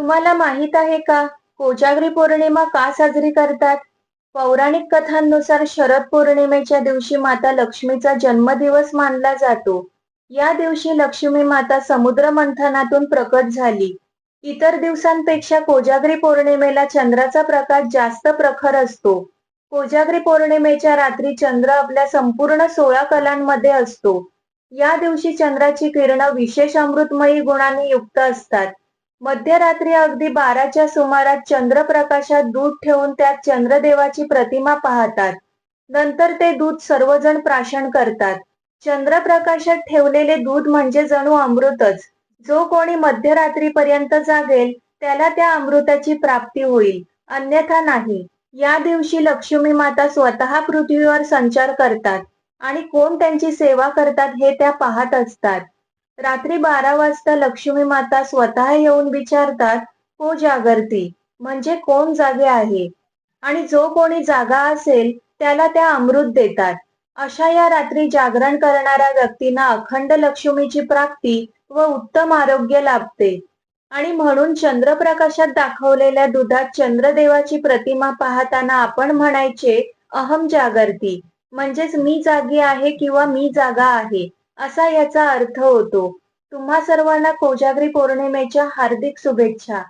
तुम्हाला माहीत आहे का? कोजागरी पौर्णिमा का साजरी करतात? पौराणिक कथांनुसार शरद पौर्णिमेच्या दिवशी माता लक्ष्मीचा जन्मदिवस मानला जातो. या दिवशी लक्ष्मी माता समुद्र मंथनातून प्रकट झाली. इतर दिवसांपेक्षा कोजागरी पौर्णिमेला चंद्राचा प्रकाश जास्त प्रखर असतो. कोजागरी पौर्णिमेच्या रात्री चंद्र आपल्या संपूर्ण सोळा कलांमध्ये असतो. या दिवशी चंद्राची किरण विशेष अमृतमयी गुणांनी युक्त असतात. मध्यरात्री अगदी बाराच्या सुमारास चंद्रप्रकाशात दूध ठेवून त्यात चंद्रदेवाची प्रतिमा पाहतात. नंतर ते दूध सर्वजण प्राशन करतात. चंद्रप्रकाशात ठेवलेले दूध म्हणजे जणू अमृतच. जो कोणी मध्यरात्रीपर्यंत जागेल त्याला त्या अमृताची प्राप्ती होईल. अन्यथा नाही. या दिवशी लक्ष्मी माता स्वतः पृथ्वीवर संचार करतात आणि कोण त्यांची सेवा करतात हे त्या पाहत असतात. रात्री बारा वाजता लक्ष्मी माता स्वतः येऊन विचारतात को जागरती? म्हणजे कोण जागे आहे? आणि जो कोणी जागा असेल त्याला त्या अमृत देतात. अशा या रात्री जागरण करणाऱ्या व्यक्तींना अखंड लक्ष्मीची प्राप्ती व उत्तम आरोग्य लाभते. आणि म्हणून चंद्रप्रकाशात दाखवलेल्या दुधात चंद्रदेवाची प्रतिमा पाहताना आपण म्हणायचे अहम जागरती. म्हणजेच मी जागी आहे किंवा मी जागा आहे. असा याचा अर्थ होतो तुम्हा सर्वांना कोजागरी पौर्णिमेच्या हार्दिक शुभेच्छा.